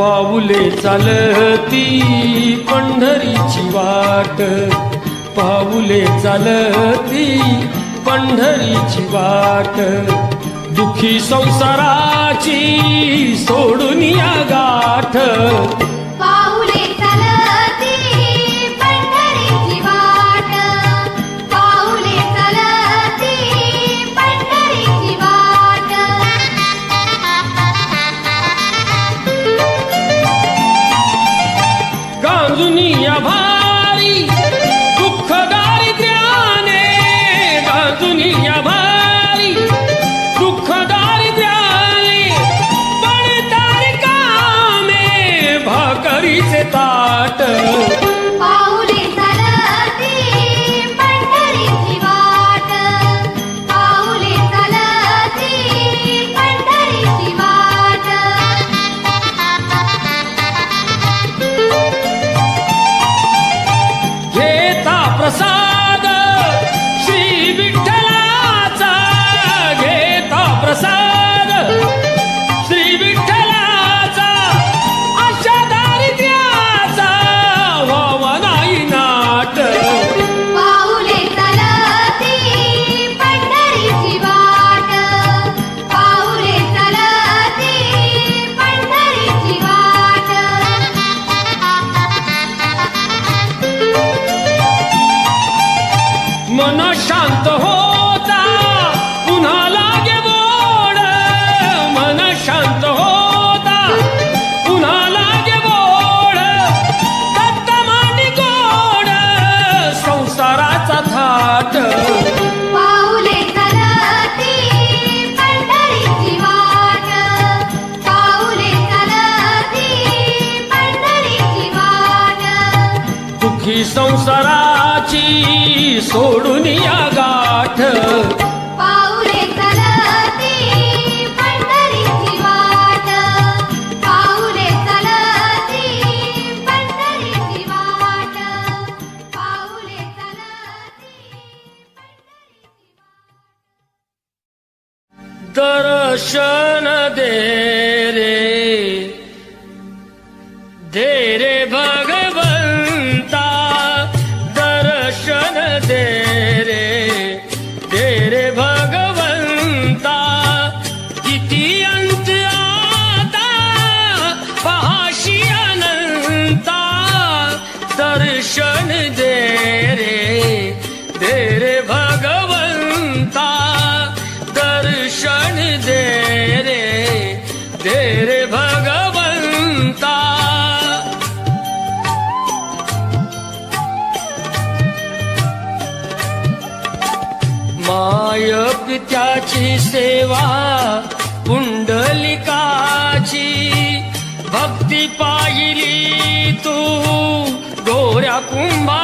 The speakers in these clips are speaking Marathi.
पाऊले चालती पंढरीची वाट. पाऊले चालती पंढरीची वाट. दुखी संसाराची सो मन शांत होता. पुन्हा लागे बोड. मन शांत होता. पुन्हा लागे बोड. दत्त मांडी गोड. संसाराचा थाट. पाऊले चलती पंढरीची वाट. पाऊले चलती पंढरीची वाट. दुखी संसाराची सोडून या गाठ. पाऊले चलती पंढरीची वाट. पाऊले चलती पंढरीची वाट. पाऊले चलती दर्शन दे. तेरे तेरे भगवन्ता इति अन्त आता पाषी अनन्ता दर्शन दे मायक पित्याची सेवा पुंडलिकाची भक्ती पाहिली तू गोऱ्या कुंभा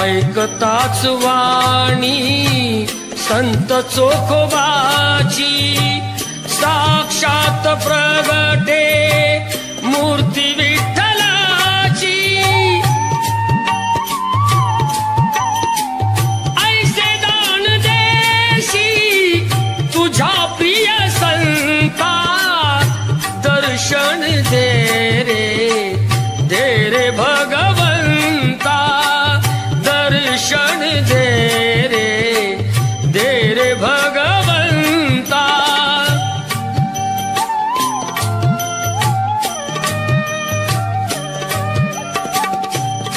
ऐकताच वाणी संत चोखोबाची साक्षात प्रगटे दर्शन दे रे दे रे भगवंता।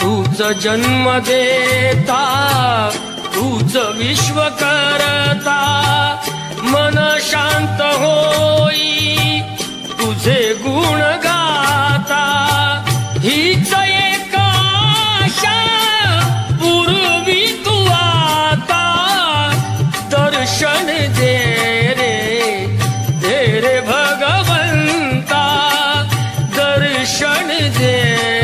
तूच जन्म देता तूच विश्व करता मन शांत हो there.